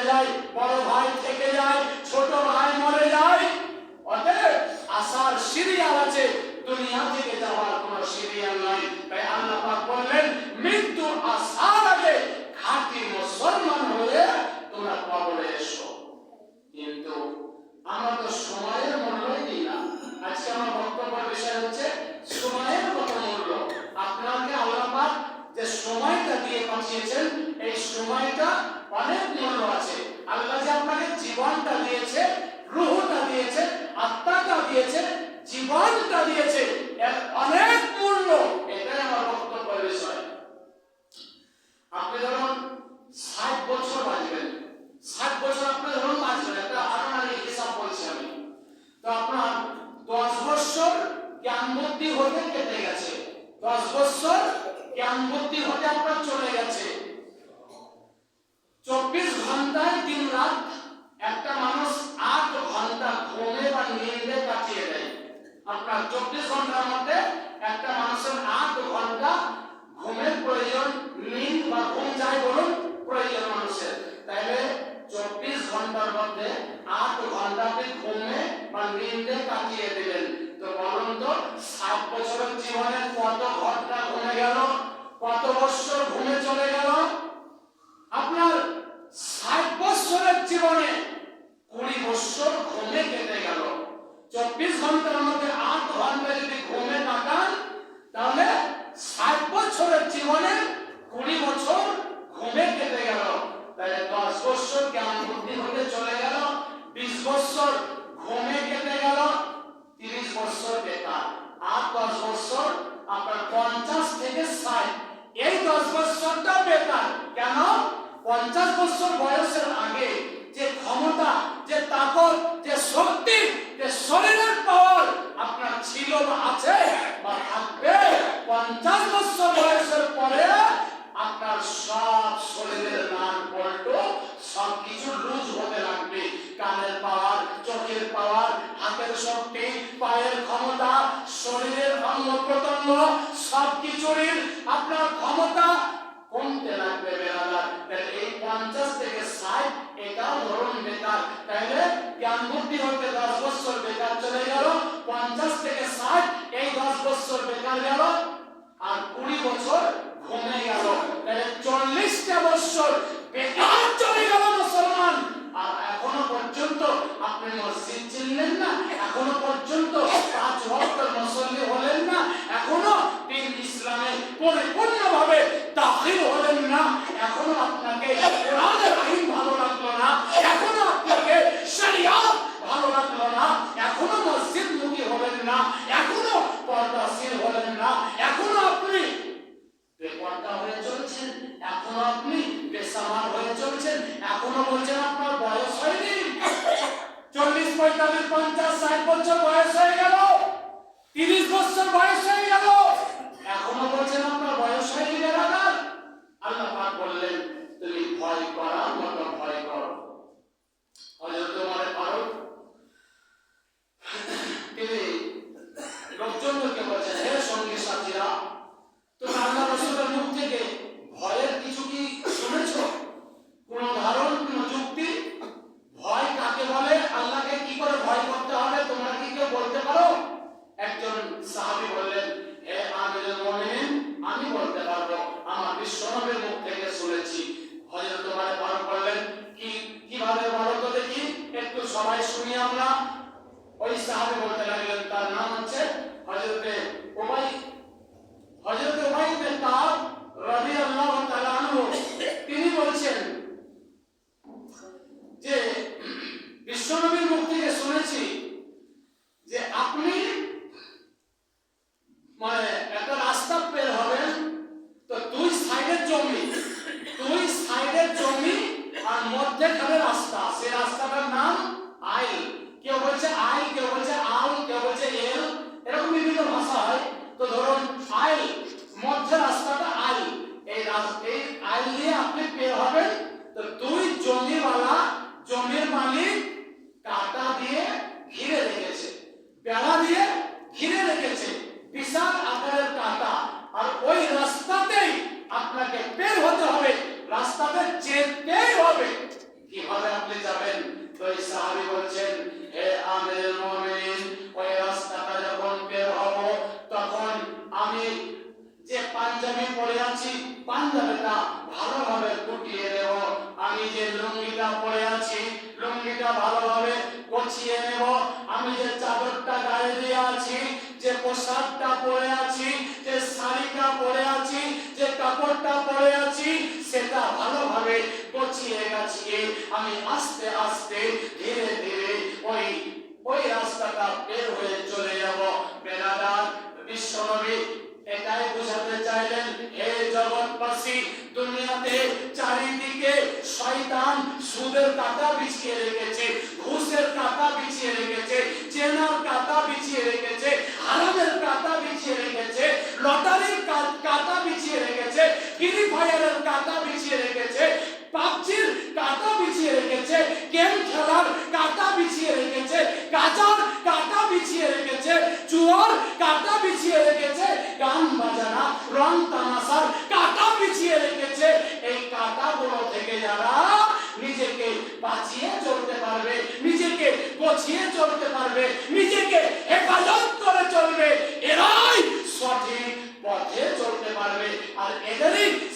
চলে যায়, বড় ভাই থেকে যায়, ছোট ভাই মরে যায়। অতএব আসার সিরিয়াল আছে, দুনিয়া থেকে যাওয়ার কোনো সিরিয়াল নাই। তাই আল্লাহ পাক বললেন, মৃত্যু আসার আগে খাঁটি মুসলমান হয়ে তোমরা কবরে এসো। কিন্তু আমরা তো সময়ের মূল্যই দিই না। আজকে আমার বক্তব্যের বিষয় হচ্ছে, সময়ের কত মূল্য। আপনাকে আল্লাহ পাক যে সময়টা দিয়ে পাঠিয়েছেন, এই সময়টা অনেক মূল্য আছে আল্লাহ যে আপনাকে জীবনটা দিয়েছে থেকে ষাট এটা ধরুন বেকার তাহলে জ্ঞান বুদ্ধি হতে দশ বছর বেকার চলে গেল পঞ্চাশ থেকে ষাট এই দশ বছর বেকার গেল আর কুড়ি বছর ঘুমে গেল তাহলে চল্লিশটা বছর বেকার চলে গেল মুসলমান আর এখনও পর্যন্ত আপনি মসজিদ গুছিয়ে নেব। আমি যে চাদরটা গায়ে দিয়ে আছি, যে পোশাকটা পরে আছি, যে শাড়িটা পরে আছি, যে কাপড়টা পরে আছি, সেটা ভালোভাবে গুছিয়ে গাছিয়ে আমি আস্তে আস্তে ধীরে ধীরে ওই ওই রাস্তাটা বের হয়ে চলে যাব। বেলাদার বিশ্বনবী এটাই বোঝাতে চাইলেন, হে জগৎবাসী, দুনিয়াতে চারিদিকে শয়তান সুদের কাটা বিছিয়ে রেখে বিছিয়ে রেখেছে চেনার কাতা বিছিয়ে রেখেছে। Derin.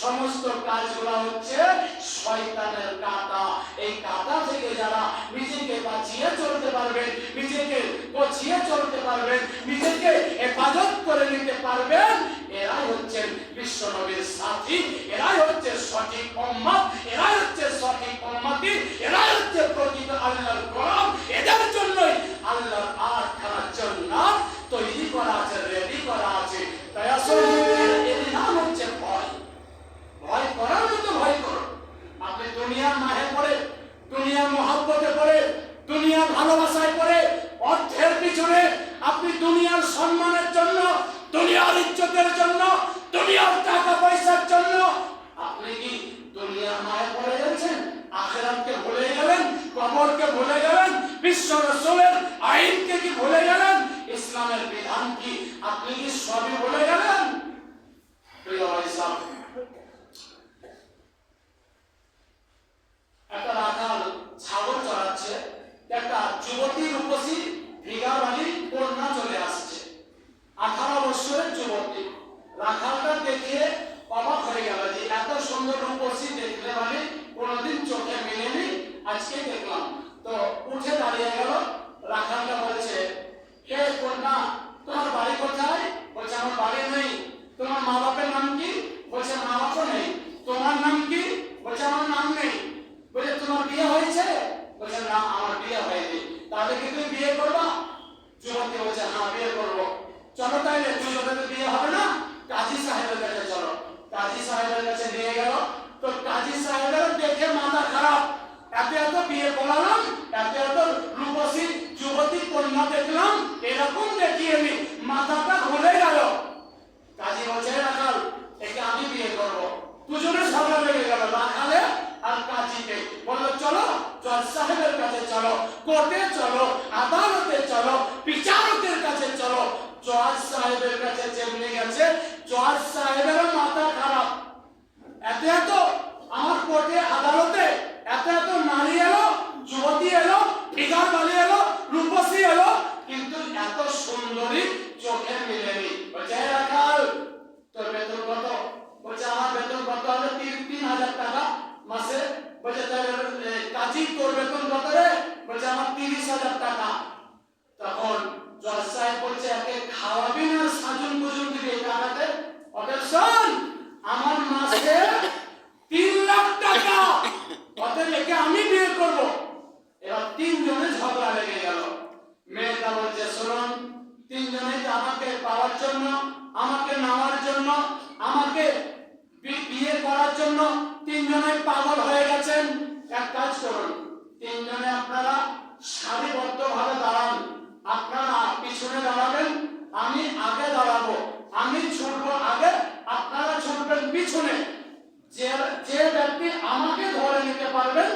সমস্ত কাজগুলো হচ্ছে শয়তানের কাঁটা। এই কাঁটা থেকে যারা নিজেকে বাঁচিয়ে চলতে পারবে নিজেকে বচিয়ে চলতে পারবে নিজেকে হেফাজত করে নিতে পারবেন, এরাই হচ্ছে বিশ্ব নবীর সাথী, এরাই হচ্ছে সঠিক উম্মত, এরাই হচ্ছে সঠিক উম্মতি, এরাই হচ্ছে প্রকৃত আল্লাহর গোলাম। এদের জন্যই আল্লাহর আটখানা জান্নাত তৈরি করা আছে রেডি করা আছে। তাই আসলে ভয় করার মতো ভয় করো। আপনি দুনিয়ার মাহে পড়ে, দুনিয়ার মহাব্বতে পড়ে, দুনিয়ার ভালোবাসায় পড়ে, অর্থের পিছনে আপনি দুনিয়ার সম্মানের জন্য, দুনিয়ার ইজ্জতের জন্য, দুনিয়ার টাকা পয়সার জন্য আপনি কি দুনিয়ার মায়ে পড়ে যাচ্ছেন আখেরাতকে ভুলে গেলেন? কবরকে ভুলে গেলেন? বিশ্ব রসুলের তাদেরকে তুমি বিয়ে করবা যুবককে বলছে হ্যাঁ বিয়ে করব। চলো তাইলে তুমি তোদের বিয়ে হবে না? কাজী সাহেবের কাছে চলো। কাজী সাহেবের কাছে নিয়ে গেল। তো কাজী সাহেবের দেখে মাথা খারাপ। এত এত বিয়ে করালাম, এত এত রূপসী যুবতী কন্যা দেখলাম, এরকম দেখি আমি মাথাটা ঘুরে গেল। কাজী বলছে রাখাল, একে আমি বিয়ে করব। দুজনে সামনে লেগে গেল, রাখালে আর কাজীকে বলল, চলো, জজ সাহেবের কাছে চলো, কোর্টে চলো, আদালতে চলো, বিচারকের কাছে চলো। জজ সাহেবের কাছে যেমনি গেছে, জজ সাহেবেরও মাথা খারাপ। এত এত আমার কোর্টে আদালতে, এত এত নারী এলো, যুবতী এলো, ফিগার বালি এলো, রূপসী এলো, কিন্তু এত সুন্দরী চোখে মিলেনি বলছে "এই রাখাল তোর বেতন কত বলছে আমার বেতন কত হবে তিন তিন হাজার টাকা মাসে বলছে তোর এ, কাজী তোর বেতন কত রে বলছে আমার তিরিশ হাজার টাকা তখন জজ সাহেব বলছে একে খাওয়াবি না সাজুন বুজুন দিবি এই টাকাতে অতএব শোন আমার মাসে তিন লাখ টাকা অতএব একে আমি বিয়ে করব এবার তিনজনে ঝগড়া লেগে গেল মেয়েটা বলছে শুনুন তিনজনে তো আমাকে পাওয়ার জন্য আমাকে নেওয়ার জন্য আমাকে বি- বিয়ে করার জন্য তিনজনে পাগল হয়ে গেছেন এক কাজ করুন তিনজনে আপনারা সারিবদ্ধ ভাবে দাঁড়ান আপনারা পিছনে দাঁড়াবেন আমি আগে দাঁড়াবো আমি ছুটবো আগে আপনারা ছুটবেন পিছনে। যে ব্যক্তি আমাকে ধরে নিতে পারবেন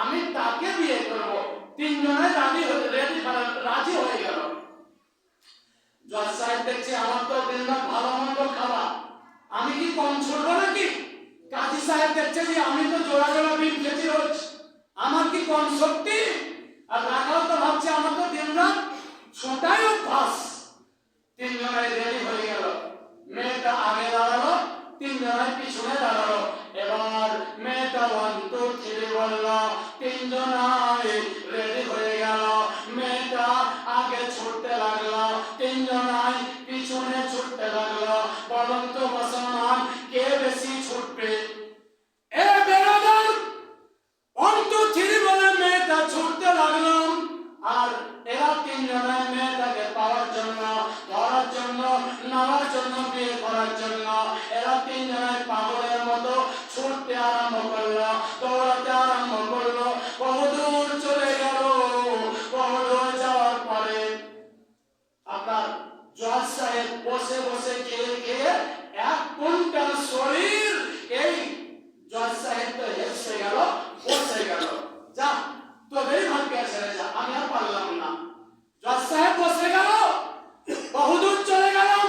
আমি তাকে বিয়ে করব। তিনজনে রাজি রেডি মানে রাজি হয়ে গেল। জজ সাহেব দেখছে, আমার তো ভালো মন্দ খাওয়া আমি কি কম নাকি? কাজী সাহেব দেখছে যে, আমি তো জোড়া জোড়া বিল রোজ। আমার কি কম শক্তি? আর রাখাল তো ভাবছে, আমার তো দিনরাত ছোটাই অভ্যাস। তিনজনে রেডি হয়ে গেল। মেয়েটা আগে দাঁড়াল তিনজনে পিছনে দাঁড়াল। এবার মেয়েটা ওয়ান টু থ্রি বলল, তিনজনাই রেডি হয়ে গেল। মেয়েটা আগে ছুটতে লাগল, তিনজনাই পিছনে ছুটতে লাগল। বলন্ত মুসলমান কে বেশি ছুটবে এ বেরাদার অন্ত থ্রি বলে মেয়েটা ছুটতে লাগলাম আর এরা তিনজনে মেয়েটাকে পাওয়ার জন্য ধরার জন্য নেওয়ার জন্য বিয়ে করার জন্য এরা তিনজনে পাগলের মতো ছুটতে আরম্ভ করল দৌড়াতে আরম্ভ করল বহুদূর চলে গেল বহুদূর যাওয়ার পরে আপনার জজ সাহেব বসে বসে খেয়ে খেয়ে এক কুইন্টাল শরীর এই জজ সাহেব তো হেসে গেল বসে গেল যা তোদের ভাগ্যে ছেড়ে যা আমি আর পারলাম না জজ সাহেব বসে গেল বহুদূর চলে গেলাম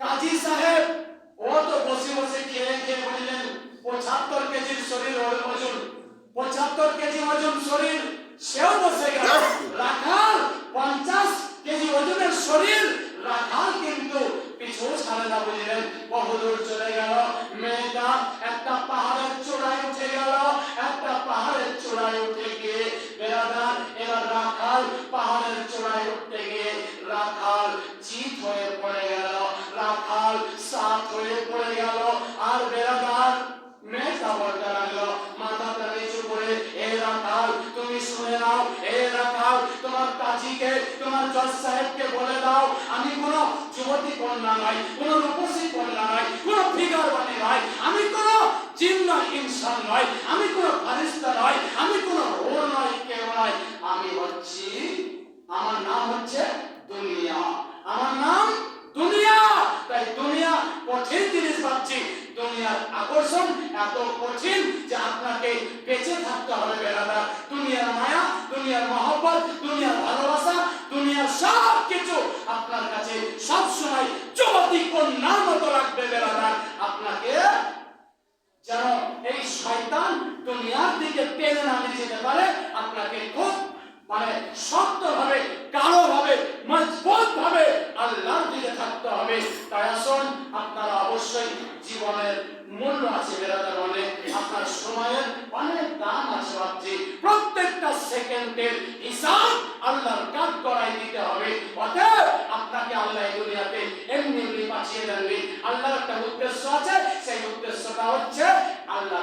কাজী সাহেব ও তো বসে বসে খেয়ে খেয়ে বললেন পঁচাত্তর কেজির শরীর ওর ওজন পঁচাত্তর কেজি ওজন শরীর সেও বসে গেল রাখাল পঞ্চাশ কেজি ওজনের শরীর রাখাল কিন্তু পিছু ছাড়ে না বুঝলেন বহুদূর চলে গেল মেয়েটা একটা পাহাড়ের চূড়ায় উঠে গেল একটা পাহাড়ের চূড়ায় উঠে গিয়ে বেড়াদার এবার রাখাল পাহাড়ের চূড়ায় উঠতে গিয়ে রাখাল চিত হয়ে পড়ে গেল রাখাল সাত হয়ে পড়ে গেল আর বেড়াদার মেয়েটা বলতে লাগল মাথাটা নিচু করে এ রাখাল তুমি শুনে নাও এ রাখাল তোমার কাজীকে তোমার জজ সাহেবকে বলে দাও, আমি কোন যুবতী কন্যা নয় কোন রূপসী কন্যা নয় কোন ফিগার বানি নয় আমি কোন জিন নয় ইনসান নয় আমি কোন ফারিস্তা নয় আমি কোন ওর নয় কেউ নয় আমি হচ্ছি, আমার নাম হচ্ছে দুনিয়া। আমার নাম দুনিয়া। তাই দুনিয়া কঠিন জিনিস ভাবছি। দুনিয়ার আকর্ষণ এত কঠিন যে আপনাকে বেঁচে থাকতে হবে বেড়াদা দুনিয়ার মায়া দুনিয়ার মহব্বত দুনিয়ার ভালোবাসা দুনিয়ার সব কিছু আপনার কাছে সব সময় যুবতী কন্যার মতো রাখবে বেড়াদা আপনাকে যেন এই শয়তান দুনিয়ার দিকে টেনে না নিয়ে যেতে পারে, আপনাকে খুব মানে শক্ত ভাবে কালো ভাবে মজবুত ভাবে আল্লাহর দিকে থাকতে হবে। তাই আসুন, আপনারা অবশ্যই জীবনের মূল্য আছে বেড়াতে বলে, আপনার সময়ের অনেক দাম আছে ভাবছি। প্রত্যেকটা সেকেন্ডের হিসাব আল্লাহর কাজ করাই দিতে হবে। অতএব আপনাকে আল্লাহ এই দুনিয়াতে এমনি এমনি পাঠিয়ে দেননি। আল্লাহর একটা উদ্দেশ্য আছে, সেই উদ্দেশ্যটা হচ্ছে আল্লাহ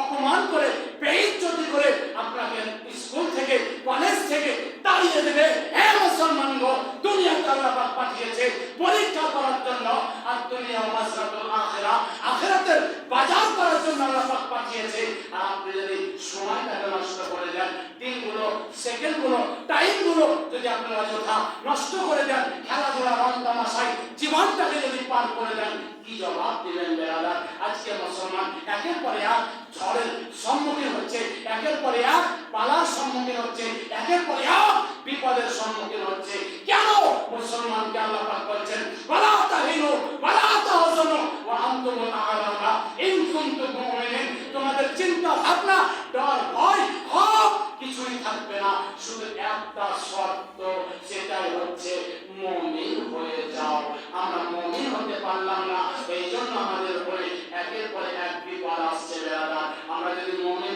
অপমান করে, বেইজ্জতি করে আপনাকে স্কুল থেকে কলেজ থেকে তাড়িয়ে দেবে। হে মুসলমান গো, দুনিয়াতে আল্লাহ পাঠিয়েছে পরীক্ষা করার জন্য আর দুনিয়া মাসরাতুল আখিরা, আখিরাতের বাজার করার জন্য আল্লাহ পাক পাঠিয়েছে। আর আপনি যদি সময়টাকে নষ্ট করে সেকেন্ডগুলো টাইমগুলো যদি আপনি অযথা নষ্ট করে দেন, খেলাধুলা রং তামাশায় জীবনটাকে যদি পার করে দেন, কি জবাব দিবেন বেড়াদার আজকে মুসলমান একের পরে এক ঝড়ের সম্মুখীন হচ্ছে, একের পরে এক পালার সম্মুখীন হচ্ছে, একের পরে এক বিপদের সম্মুখীন হচ্ছে। কেন মুসলমানকে আল্লাহ পাক বলছেন, ওয়ালা তাহিনু, ওয়ালা তাহজানু, ওয়া আ'লাউনা ইন কুনতুম মুমিনিন, তোমাদের চিন্তা ভাবনা ডর, ভয় কিছুই থাকবে না, শুধু একটা শর্ত, সেটাই হচ্ছে মমিন হয়ে যাও। আমরা মমিন হতে পারলাম না এই জন্য আমাদের উপরে একের পরে এক বিপদ আসছে বেড়াদা আমরা যদি মমিন